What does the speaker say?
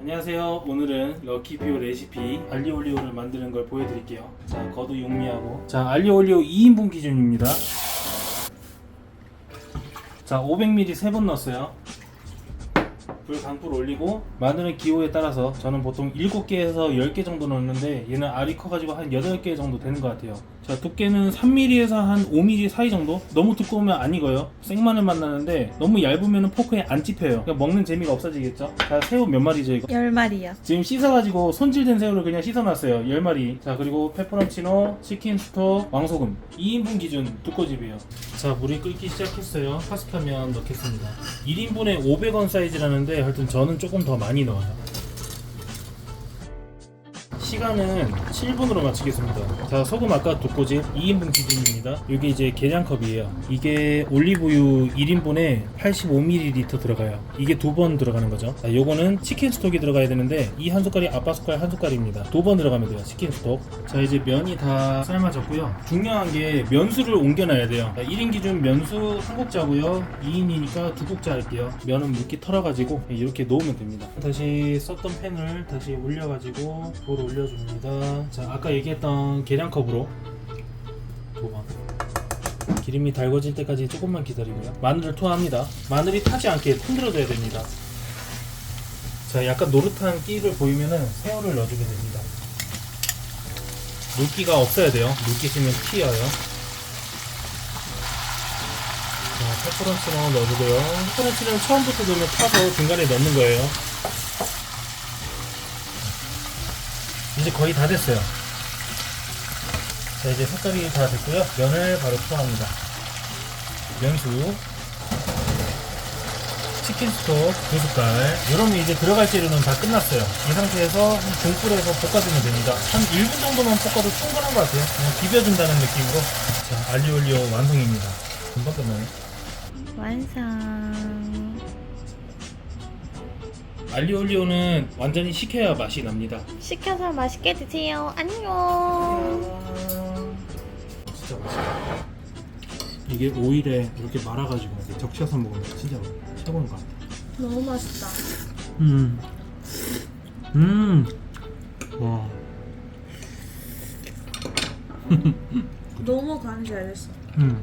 안녕하세요. 오늘은 럭키뷰 레시피 알리올리오를 만드는 걸 보여드릴게요. 자, 거두 용미하고 자, 알리올리오 2인분 기준입니다. 자, 500ml 3번 넣었어요. 불 강불 올리고 마늘은 기호에 따라서 저는 보통 7개에서 10개 정도 넣는데 얘는 알이 커가지고 한 8개 정도 되는 것 같아요. 자 두께는 3mm에서 한 5mm 사이 정도? 너무 두꺼우면 안 익어요. 생마늘 맛 나는데 너무 얇으면 포크에 안 찝혀요. 그러니까 먹는 재미가 없어지겠죠? 자 새우 몇 마리죠 이거? 열 마리요. 지금 씻어가지고 손질된 새우를 그냥 씻어놨어요. 10마리. 자 그리고 페퍼론치노 치킨 스톡 왕소금. 2인분 기준 두꺼집이에요 자 물이 끓기 시작했어요. 파스타면 넣겠습니다. 1인분에 500원 사이즈라는데 하여튼 저는 조금 더 많이 넣어요 시간은 7분으로 맞추겠습니다. 자, 소금 아까 두꼬집 2인분 기준입니다. 이게 이제 계량컵이에요. 이게 올리브유 1인분에 85ml 들어가요. 이게 두 번 들어가는 거죠. 자, 요거는 치킨 스톡이 들어가야 되는데 이 한 숟갈이 아빠 숟갈 한 숟갈입니다. 두 번 들어가면 돼요. 치킨 스톡. 자, 이제 면이 다 삶아졌고요. 중요한 게 면수를 옮겨놔야 돼요. 자, 1인 기준 면수 한 국자고요. 2인이니까 두 국자 할게요. 면은 물기 털어가지고 이렇게 놓으면 됩니다. 다시 썼던 팬을 다시 올려가지고 불 올려 줍니다. 자, 아까 얘기했던 계량컵으로 두 번. 기름이 달궈질 때까지 조금만 기다리고요. 마늘을 투하합니다. 마늘이 타지 않게 흔들어줘야 됩니다. 자, 약간 노릇한 끼를 보이면은 새우를 넣어주게 됩니다. 물기가 없어야 돼요. 물기 있으면 튀어요. 자, 페퍼런치는 넣어주고요. 페퍼런치는 처음부터 넣으면 타서 중간에 넣는 거예요. 이제 거의 다 됐어요. 자, 이제 색깔이 다 됐고요. 면을 바로 투하합니다. 면수, 치킨 스톡 두 숟갈. 이러면 이제 들어갈 재료는 다 끝났어요. 이 상태에서 한 중불에서 볶아주면 됩니다. 한 1분 정도만 볶아도 충분한 것 같아요. 그냥 비벼준다는 느낌으로. 자, 알리올리오 완성입니다. 금방 끝나네. 완성. 알리올리오는 완전히 식혀야 맛이 납니다. 시켜서 맛있게 드세요. 안녕. 진짜 맛있다. 이게 오일에 이렇게 말아가지고 이렇게 적셔서 먹으면 진짜 최고인 것 같아. 너무 맛있다. 음. 음. 와. 너무 간이 잘됐어. 음.